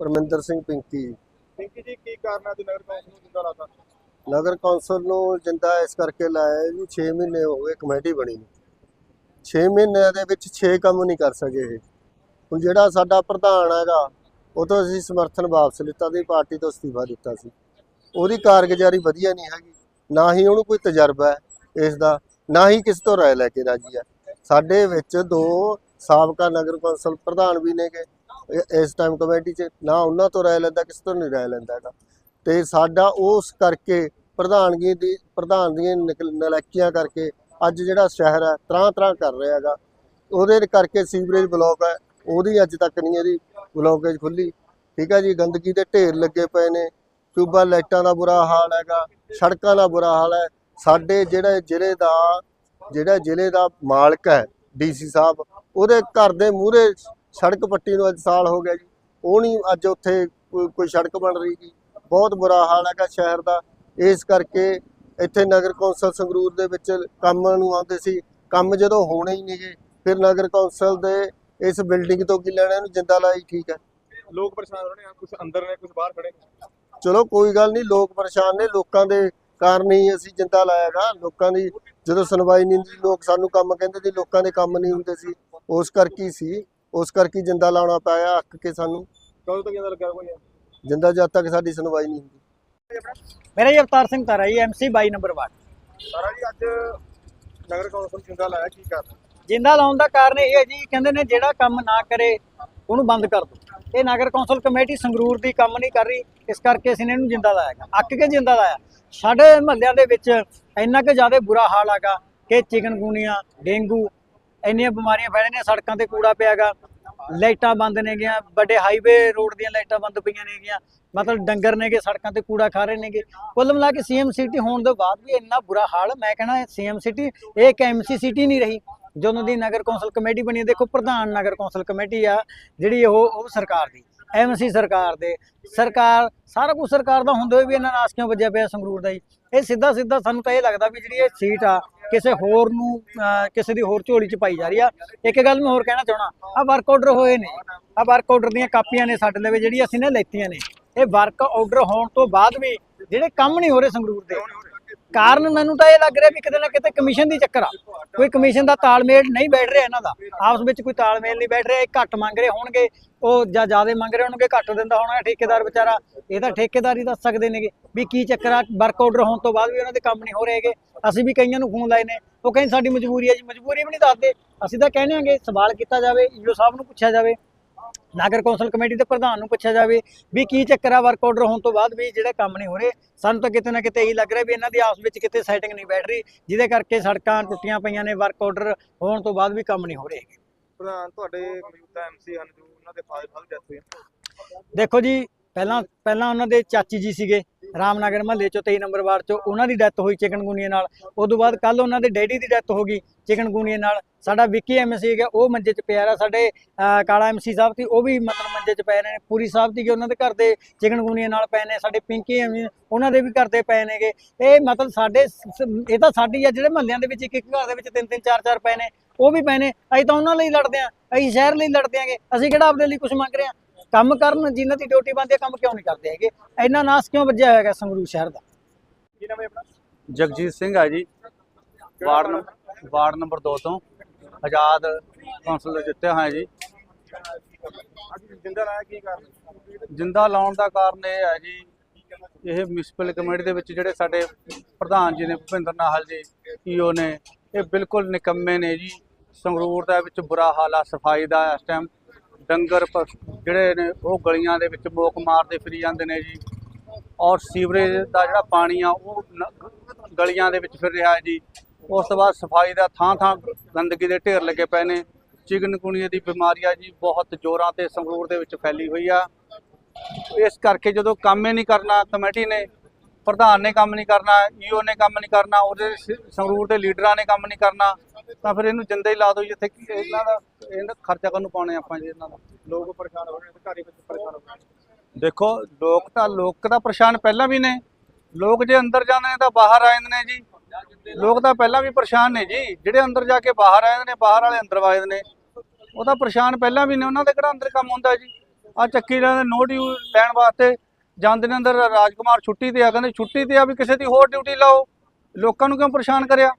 ਪਰਮਿੰਦਰ ਸਿੰਘ ਪਿੰਕੀ ਪਿੰਕੀ ਜੀ ਕੀ ਕਾਰਨ ਹੈ ਅੱਜ ਨਗਰ ਕੌਂਸਲ ਨੂੰ ਜਿੰਦਾ ਲਾਤਾ? ਨਗਰ ਕੌਂਸਲ ਨੂੰ ਜਿੰਦਾ ਇਸ ਕਰਕੇ ਲਾਇਆ ਜੀ 6 ਮਹੀਨੇ ਹੋ ਗਏ ਕਮੇਟੀ ਬਣੀ ਨੂੰ। 6 ਮਹੀਨਿਆਂ ਦੇ ਵਿੱਚ 6 ਕੰਮ ਨਹੀਂ ਕਰ ਸਕੇ ਇਹ। ਹੁਣ ਜਿਹੜਾ ਸਾਡਾ ਪ੍ਰਧਾਨ ਹੈਗਾ ਉਹ ਤੋਂ ਅਸੀਂ ਸਮਰਥਨ ਵਾਪਸ ਲਿੱਤਾ ਦੀ ਪਾਰਟੀ ਤੋਂ ਅਸਤੀਫਾ ਦਿੱਤਾ ਸੀ। ਉਹਦੀ ਕਾਰਗੁਜ਼ਾਰੀ ਵਧੀਆ ਨਹੀਂ ਹੈਗੀ। ਨਾ ਹੀ ਉਹਨੂੰ ਕੋਈ ਤਜਰਬਾ ਹੈ ਇਸ ਦਾ ਨਾ ਹੀ ਕਿਸ ਤੋਂ ਰਾਏ ਲੈ ਕੇ ਰਾਜੀ ਹੈ। ਸਾਡੇ ਵਿੱਚ ਦੋ ਸਾਬਕਾ ਨਗਰ ਕੌਂਸਲ ਪ੍ਰਧਾਨ ਵੀ ਨੇਗੇ। ਇਸ ਟਾਈਮ ਕਮੇਟੀ 'ਚ ਨਾ ਉਹਨਾਂ ਤੋਂ ਰਾਏ ਲੈਂਦਾ, ਕਿਸੇ ਤੋਂ ਨਹੀਂ ਰਾਏ ਲੈਂਦਾ ਹੈਗਾ। ਤੇ ਸਾਡਾ ਉਸ ਕਰਕੇ ਪ੍ਰਧਾਨਗੀ ਦੀ, ਪ੍ਰਧਾਨ ਦੀਆਂ ਨਿਕਲ- ਨਲਾਇਕੀਆਂ ਕਰਕੇ ਅੱਜ ਜਿਹੜਾ ਸ਼ਹਿਰ ਹੈ ਤਰਾਂ ਤਰਾਂ ਕਰ ਰਿਹਾ ਹੈਗਾ। ਉਹਦੇ ਕਰਕੇ ਸੀਵਰੇਜ ਬਲੌਕ ਹੈ, ਉਹਦੀ ਅੱਜ ਤੱਕ ਨਹੀਂ ਇਹਦੀ ਬਲੌਕੇਜ ਖੁੱਲੀ ਠੀਕ ਹੈ ਜੀ, ਗੰਦਗੀ ਦੇ ਢੇਰ ਲੱਗੇ ਪਏ ਨੇ। ਟਿਊਬਾਂ ਲਾਈਟਾਂ ਦਾ ਬੁਰਾ ਹਾਲ ਹੈਗਾ, ਸੜਕਾਂ ਦਾ ਬੁਰਾ ਹਾਲ ਹੈ। ਸਾਡੇ ਜਿਹੜੇ ਜ਼ਿਲ੍ਹੇ ਦਾ, ਜਿਹੜਾ ਜ਼ਿਲ੍ਹੇ ਦਾ ਮਾਲਕ ਹੈ ਡੀਸੀ ਸਾਹਿਬ, ਉਹਦੇ ਘਰ ਦੇ ਮੂਹਰੇ ਸੜਕ ਪੱਟੀ ਨੂੰ ਅੱਜ ਸਾਲ ਹੋ ਗਿਆ ਜੀ। ਉਹ ਨਹੀਂ ਅੱਜ ਉੱਥੇ ਕੋਈ ਸੜਕ ਬਣ ਰਹੀ ਜੀ। ਬਹੁਤ ਬੁਰਾ ਹਾਲ ਹੈਗਾ ਸ਼ਹਿਰ ਦਾ। ਇਸ ਕਰਕੇ ਇੱਥੇ ਨਗਰ ਕੌਂਸਲ ਸੰਗਰੂਰ ਦੇ ਵਿੱਚ ਕੰਮ ਨੂੰ ਆਉਂਦੇ ਸੀ। ਕੰਮ ਜਦੋਂ ਹੋਣੇ ਹੀ ਨਹੀਂਗੇ ਫਿਰ ਨਗਰ ਕੌਂਸਲ ਦੇ ਇਸ ਬਿਲਡਿੰਗ ਤੋਂ ਕੀ ਲੈਣਾ ਇਹਨੂੰ ਜਿੰਦਾ ਲਾਈ ਠੀਕ ਹੈ। ਲੋਕ ਪਰੇਸ਼ਾਨ ਹੋ ਰਹੇ ਨੇ ਕੁਝ ਅੰਦਰ ਨੇ ਕੁਝ ਬਾਹਰ ਖੜੇ ਨੇ? ਚਲੋ ਕੋਈ ਗੱਲ ਨਹੀਂ ਲੋਕ ਪਰੇਸ਼ਾਨ ਨੇ। ਲੋਕਾਂ ਦੇ ਕਾਰਨ ਹੀ ਅਸੀਂ ਜਿੰਦਾ ਲਾਇਆਗਾ ਲੋਕਾਂ ਦੀ ਜਦੋਂ ਸੁਣਵਾਈ ਨਹੀਂ ਹੁੰਦੀ ਲੋਕ ਸਾਨੂੰ ਕੰਮ ਕਹਿੰਦੇ ਸੀ ਲੋਕਾਂ ਦੇ ਕੰਮ ਨਹੀਂ ਹੁੰਦੇ ਸੀ। ਉਸ ਕਰਕੇ ਸੀ। ਉਸ ਕਰਕੇ ਜਿੰਦਾ ਲਾਉਣਾ ਪਿਆ ਅੱਕ ਕੇ ਸਾਨੂੰ। ਕਦੋਂ ਤੱਕ ਇਹਦਾ ਲੱਗਾ ਕੋਈ? ਜਿੰਦਾ ਜਦ ਤੱਕ ਸਾਡੀ ਸੁਣਵਾਈ ਨਹੀਂ ਹੁੰਦੀ। ਮੇਰਾ ਜੀ ਅਵਤਾਰ ਸਿੰਘ ਤਾਰਾ ਜੀ ਐਮਸੀ 22 ਨੰਬਰ ਵਾਰਡ। ਸਾਰਾ ਜੀ ਅੱਜ ਨਗਰ ਕੌਂਸਲ ਜਿੰਦਾ ਲਾਇਆ ਕੀ ਕਾਰਨ? ਜਿੰਦਾ ਲਾਉਣ ਦਾ ਕਾਰਨ ਇਹ ਹੈ ਜੀ ਕਹਿੰਦੇ ਨੇ ਜਿਹੜਾ ਕੰਮ ਨਾ ਕਰੇ ਉਹਨੂੰ ਬੰਦ ਕਰ ਦੋ ਇਹ ਨਗਰ ਕੌਂਸਲ ਕਮੇਟੀ ਸੰਗਰੂਰ ਦੀ ਕੰਮ ਨਹੀਂ ਕਰ ਰਹੀ ਇਸ ਕਰਕੇ ਅਸੀਂ ਨੇ ਇਹਨੂੰ ਜਿੰਦਾ ਲਾਇਆਗਾ ਅੱਕ ਕੇ ਜਿੰਦਾ ਲਾਇਆ। ਸਾਡੇ ਮਹੱਲਿਆਂ ਦੇ ਵਿੱਚ ਇੰਨਾ ਕਿ ਜ਼ਿਆਦਾ ਬੁਰਾ ਹਾਲ ਹੈਗਾ ਕਿ ਚਿਕਨਗੁਨੀਆ ਡੇਂਗੂ ਇੰਨੀਆਂ ਬਿਮਾਰੀਆਂ ਫੈਲ ਰਹੀਆਂ ਸੜਕਾਂ ਤੇ ਕੂੜਾ ਪਿਆਗਾ, ਲਾਈਟਾਂ ਬੰਦ ਨੇ ਗਿਆ ਵੱਡੇ ਹਾਈਵੇ ਰੋਡ ਦੀਆਂ ਲਾਈਟਾਂ ਬੰਦ ਪਈਆਂ ਨੇ ਗੀਆਂ ਮਤਲਬ ਡੰਗਰ ਨੇਗੇ ਸੜਕਾਂ ਤੇ ਕੂੜਾ ਖਾ ਰਹੇ ਨੇਗੇ ਕੁੱਲ ਮਿਲਾ ਕੇ ਸੀਐਮ ਸਿਟੀ ਹੋਣ ਤੋਂ ਬਾਅਦ ਵੀ ਇੰਨਾ ਬੁਰਾ ਹਾਲ, ਮੈਂ ਕਹਿਣਾ ਸੀਐਮ ਸਿਟੀ ਇਹ ਇੱਕ ਐਮਸੀ ਸਿਟੀ ਨਹੀਂ ਰਹੀ ਜਦੋਂ ਦੀ ਨਗਰ ਕੌਂਸਲ ਕਮੇਟੀ ਬਣੀ ਦੇਖੋ, ਪ੍ਰਧਾਨ ਨਗਰ ਕੌਂਸਲ ਕਮੇਟੀ ਆ, ਜਿਹੜੀ ਉਹ ਉਹ ਸਰਕਾਰ ਦੀ ਐਮਸੀ ਸਰਕਾਰ ਦੇ, ਸਰਕਾਰ, ਸਾਰਾ ਕੁਝ ਸਰਕਾਰ ਦਾ ਹੁੰਦੇ ਹੋਏ ਵੀ ਇਹਨਾਂ ਨਾਸ ਕਿਉਂ ਵੱਜਿਆ ਪਿਆ ਸੰਗਰੂਰ ਦਾ ਜੀ? ਇਹ ਸਿੱਧਾ ਸਿੱਧਾ ਸਾਨੂੰ ਤਾਂ ਇਹ ਲੱਗਦਾ ਵੀ ਜਿਹੜੀ ਇਹ ਸੀਟ ਆ ਕਿਸੇ ਹੋਰ ਨੂੰ ਅਹ, ਕਿਸੇ ਦੀ ਹੋਰ ਝੋਲੀ 'ਚ ਪਾਈ ਜਾ ਰਹੀ ਆ। ਇੱਕ ਗੱਲ ਮੈਂ ਹੋਰ ਕਹਿਣਾ ਚਾਹਣਾ ਆ ਵਰਕ ਆਰਡਰ ਹੋਏ ਨੇ। ਆ ਵਰਕ ਆਰਡਰ ਦੀਆਂ ਕਾਪੀਆਂ ਨੇ ਸਾਡੇ ਲਵੇ ਜਿਹੜੀ ਅਸੀਂ ਨੇ ਲੈਤੀਆਂ ਨੇ। ਇਹ ਵਰਕ ਆਰਡਰ ਹੋਣ ਤੋਂ ਬਾਅਦ ਵੀ ਜਿਹੜੇ ਕੰਮ ਨਹੀਂ ਹੋ ਰਹੇ ਸੰਗਰੂਰ ਦੇ ਕਾਰਨ ਮੈਨੂੰ ਤਾਂ ਇਹ ਲੱਗ ਰਿਹਾ ਵੀ ਕਿਤੇ ਨਾ ਕਿਤੇ ਕਮਿਸ਼ਨ ਦੀ ਚੱਕਰ ਆ। ਕੋਈ ਕਮਿਸ਼ਨ ਦਾ ਤਾਲਮੇਲ ਨਹੀਂ ਬੈਠ ਰਿਹਾ ਇਹਨਾਂ ਦਾ। ਆਪਸ ਵਿੱਚ ਕੋਈ ਤਾਲਮੇਲ ਨਹੀਂ ਬੈਠ ਰਿਹਾ, ਇਹ ਘੱਟ ਮੰਗ ਰਹੇ ਹੋਣਗੇ। ਉਹ ਜਾਂ ਜ਼ਿਆਦਾ ਮੰਗ ਰਹੇ ਹੋਣਗੇ, ਘੱਟ ਦਿੰਦਾ ਹੋਣਾ ਠੇਕੇਦਾਰ ਵਿਚਾਰਾ। ਇਹ ਤਾਂ ਠੇਕੇਦਾਰ ਹੀ ਦੱਸ ਸਕਦੇ ਨੇਗੇ ਵੀ ਕੀ ਚੱਕਰ ਆ ਵਰਕ ਆਰਡਰ ਹੋਣ ਤੋਂ ਬਾਅਦ ਵੀ ਉਹਨਾਂ ਦੇ ਕੰਮ ਨਹੀਂ ਹੋ ਰਹੇਗੇ ਅਸੀਂ ਵੀ ਕਈਆਂ ਨੂੰ ਫੋਨ ਲਾਏ ਨੇ। ਉਹ ਕਹਿੰਦੇ ਸਾਡੀ ਮਜਬੂਰੀ ਹੈ ਜੀ, ਮਜਬੂਰੀ ਵੀ ਨਹੀਂ ਦੱਸਦੇ। ਅਸੀਂ ਤਾਂ ਕਹਿੰਦੇ ਆਂਗੇ ਸਵਾਲ ਕੀਤਾ ਜਾਵੇ, ਈਓ ਸਾਹਿਬ ਨੂੰ ਪੁੱਛਿਆ ਜਾਵੇ। ਨਗਰ ਕੌਂਸਲ ਕਮੇਟੀ ਦੇ ਪ੍ਰਧਾਨ ਨੂੰ ਪੁੱਛਿਆ ਜਾਵੇ ਵੀ ਕੀ ਚੱਕਰ ਆ ਵਰਕ ਆਰਡਰ ਹੋਣ ਤੋਂ ਬਾਅਦ ਵੀ ਜਿਹੜੇ ਕੰਮ ਨਹੀਂ ਹੋ ਰਹੇ ਸਾਨੂੰ ਤਾਂ ਕਿਤੇ ਨਾ ਕਿਤੇ ਇਹੀ ਲੱਗ ਰਿਹਾ ਵੀ ਇਹਨਾਂ ਦੀ ਆਪਸ ਵਿੱਚ ਕਿਤੇ ਸੈਟਿੰਗ ਨਹੀਂ ਬੈਠ ਰਹੀ ਜਿਹਦੇ ਕਰਕੇ ਸੜਕਾਂ ਟੁੱਟੀਆਂ ਪਈਆਂ ਨੇ ਵਰਕ ਆਰਡਰ ਹੋਣ ਤੋਂ ਬਾਅਦ ਵੀ ਕੰਮ ਨਹੀਂ ਹੋ ਰਹੇ। ਪ੍ਰਧਾਨ ਤੁਹਾਡੇ ਮੌਜੂਦਾ ਐਮਸੀ ਹਨ ਜੋ ਉਹਨਾਂ ਦੇ ਫਾਦਰ ਫਾਦਰ ਡੈਥ ਹੋਈ। ਦੇਖੋ ਜੀ ਪਹਿਲਾਂ ਪਹਿਲਾਂ ਉਹਨਾਂ ਦੇ ਚਾਚੀ ਜੀ ਸੀਗੇ ਰਾਮਨਗਰ ਮਹੱਲੇ ਚੋਂ 23 ਨੰਬਰ ਵਾਰਡ ਚੋਂ ਉਹਨਾਂ ਦੀ ਡੈਥ ਹੋਈ ਚਿਕਨਗੁਨੀਆ ਨਾਲ। ਉਸ ਤੋਂ ਬਾਅਦ ਕੱਲ ਉਹਨਾਂ ਦੇ ਡੈਡੀ ਦੀ ਡੈਥ ਹੋ ਗਈ ਚਿਕਨਗੁਨੀਆ ਨਾਲ। ਸਾਡਾ ਵਿੱਕੀ ਐਮਸੀ ਹੈਗਾ ਉਹ ਮੰਜੇ 'ਚ ਪਿਆ ਰਿਹਾ। ਸਾਡੇ ਅਹ, ਕਾਲਾ ਐਮਸੀ ਸਾਹਿਬ ਸੀ ਉਹ ਵੀ ਮਤਲਬ ਮੰਜੇ 'ਚ ਪਏ ਨੇ। ਪੂਰੀ ਸਾਹਿਬ ਸੀਗੇ ਉਹਨਾਂ ਦੇ ਘਰ ਦੇ ਚਿਕਨਗੁਨੀਆ ਨਾਲ ਪਏ ਨੇ। ਸਾਡੇ ਪਿੰਕੀ ਐਮਸੀ ਉਹਨਾਂ ਦੇ ਵੀ ਘਰ ਦੇ ਪਏ ਨੇਗੇ। ਇਹ ਮਤਲਬ ਸਾਡੇ ਇਹ ਤਾਂ ਸਾਡੀ ਆ ਜਿਹੜੇ ਮਹੱਲਿਆਂ ਦੇ ਵਿੱਚ ਇੱਕ ਇੱਕ ਘਰ ਦੇ ਵਿੱਚ ਤਿੰਨ ਤਿੰਨ ਚਾਰ ਚਾਰ ਪਏ ਨੇ ਉਹ ਵੀ ਪਏ ਨੇ। ਅਸੀਂ ਤਾਂ ਉਹਨਾਂ ਲਈ ਲੜਦੇ ਆਂ ਅਸੀਂ ਸ਼ਹਿਰ ਲਈ ਲੜਦੇ ਆਂਗੇ ਅਸੀਂ ਕਿਹੜਾ ਆਪਣੇ ਲਈ ਕੁਝ ਮੰਗ ਰਹੇ ਆਂ ਕੰਮ ਕਰਨ ਜਿਨ੍ਹਾਂ ਦੀ ਡਿਊਟੀ ਬੰਦੇ ਕੰਮ ਕਿਉਂ ਨਹੀਂ ਕਰਦੇ ਹੈਗੇ? ਇੰਨਾ ਨਾਸ ਕਿਉਂ ਵੱਜਿਆ ਹੋਇਆ ਹੈਗਾ ਸੰਗਰੂਰ ਸ਼ਹਿਰ ਦਾ? ਕੀ ਨਾਮ ਹੈ ਆਪਣਾ? ਜਗਜੀਤ ਸਿੰਘ ਆ ਜੀ। ਵਾਰਡ ਨੰਬਰ ਵਾਰਡ ਨੰਬਰ 2 ਤੋਂ। ਆਜ਼ਾਦ ਕੌਂਸਲਰ ਜਿੱਤਿਆ ਹੋਇਆ ਜੀ। ਅੱਜ ਜਿੰਦਾ ਲਾਇਆ ਕੀ ਕਾਰਨ? ਜਿੰਦਾ ਲਾਉਣ ਦਾ ਕਾਰਨ ਇਹ ਹੈ ਜੀ ਇਹ ਮਿਊਨਿਸਪਲ ਕਮੇਟੀ ਦੇ ਵਿੱਚ ਜਿਹੜੇ ਸਾਡੇ ਪ੍ਰਧਾਨ ਜੀ ਨੇ ਭੁਪਿੰਦਰ ਨਾਹਲ ਜੀ ਈਓ ਨੇ ਇਹ ਬਿਲਕੁਲ ਨਿਕੰਮੇ ਨੇ ਜੀ। ਸੰਗਰੂਰ ਦਾ ਵਿੱਚ ਬੁਰਾ ਹਾਲ ਆ ਸਫ਼ਾਈ ਦਾ ਇਸ ਟਾਈਮ ਡੰਗਰ ਜਿਹੜੇ ਨੇ ਉਹ ਗਲੀਆਂ ਦੇ ਵਿੱਚ ਮੋਕ ਮਾਰਦੇ ਫਿਰੀ ਜਾਂਦੇ ਨੇ ਜੀ। ਔਰ ਸੀਵਰੇਜ ਦਾ ਜਿਹੜਾ ਪਾਣੀ ਆ, ਉਹ ਨ- ਗਲੀਆਂ ਦੇ ਵਿੱਚ ਫਿਰ ਰਿਹਾ ਹੈ ਜੀ। ਉਸ ਤੋਂ ਬਾਅਦ ਸਫ਼ਾਈ ਦਾ ਥਾਂ ਥਾਂ ਗੰਦਗੀ ਦੇ ਢੇਰ ਲੱਗੇ ਪਏ ਨੇ। ਚਿਕਨਗੁਨੀਆ ਦੀ ਬਿਮਾਰੀ ਆ ਜੀ, ਬਹੁਤ ਜ਼ੋਰਾਂ ਤੇ ਸੰਗਰੂਰ ਦੇ ਵਿੱਚ ਫੈਲੀ ਹੋਈ ਆ। ਇਸ ਕਰਕੇ ਜਦੋਂ ਕੰਮ ਹੀ ਨਹੀਂ ਕਰਨਾ, ਕਮੇਟੀ ਨੇ, ਪ੍ਰਧਾਨ ਨੇ ਕੰਮ ਨਹੀਂ ਕਰਨਾ ਈਓ ਨੇ ਕੰਮ ਨਹੀਂ ਕਰਨਾ, ਉਹਦੇ ਸੰਗਰੂਰ ਦੇ ਲੀਡਰਾਂ ਨੇ ਕੰਮ ਨਹੀਂ ਕਰਨਾ ਤਾਂ ਫਿਰ ਇਹਨੂੰ ਜਿੰਦਾ ਹੀ ਲਾ ਦਿਓ ਜਿੱਥੇ ਕਿ ਇਹਨਾਂ ਦਾ ਇਹਨਾਂ ਦਾ ਖਰਚਾ ਕਰਨ ਨੂੰ ਪਾਉਣੇ ਆਪਾਂ ਜੀ ਇਹਨਾਂ ਦਾ। ਲੋਕ ਪਰੇਸ਼ਾਨ ਹੋ ਰਹੇ ਨੇ ਘਰ ਵਿੱਚ ਪਰੇਸ਼ਾਨ ਹੋ ਰਹੇ ਨੇ। ਦੇਖੋ ਲੋਕ ਤਾਂ ਲੋਕ ਤਾਂ ਪਰੇਸ਼ਾਨ ਪਹਿਲਾਂ ਵੀ ਨੇ। ਲੋਕ ਜੇ ਅੰਦਰ ਜਾਂਦੇ ਨੇ ਤਾਂ ਬਾਹਰ ਆ ਜਾਂਦੇ ਨੇ ਜੀ। ਲੋਕ ਤਾਂ ਪਹਿਲਾਂ ਵੀ ਪਰੇਸ਼ਾਨ ਨੇ ਜੀ। ਜਿਹੜੇ ਅੰਦਰ ਜਾ ਕੇ ਬਾਹਰ ਆ ਜਾਂਦੇ ਨੇ ਬਾਹਰ ਵਾਲੇ ਅੰਦਰ ਆ ਜਾਂਦੇ ਨੇ। ਉਹ ਤਾਂ ਪਰੇਸ਼ਾਨ ਪਹਿਲਾਂ ਵੀ ਨੇ ਉਹਨਾਂ ਦੇ ਕਿਹੜਾ ਅੰਦਰ ਕੰਮ ਹੁੰਦਾ ਜੀ? ਆ ਚੱਕੀ ਲੈਣ ਨੋ ਡਿਊ ਲੈਣ ਵਾਸਤੇ ਜਾਂਦੇ ਨੇ ਅੰਦਰ ਰਾਜਕੁਮਾਰ ਛੁੱਟੀ ਤੇ ਆ ਕਹਿੰਦੇ ਛੁੱਟੀ ਤੇ ਆ ਵੀ ਕਿਸੇ ਦੀ ਹੋਰ ਡਿਊਟੀ ਲਾਓ। ਲੋਕਾਂ ਨੂੰ ਕਿਉਂ ਪਰੇਸ਼ਾਨ ਕਰਿਆ?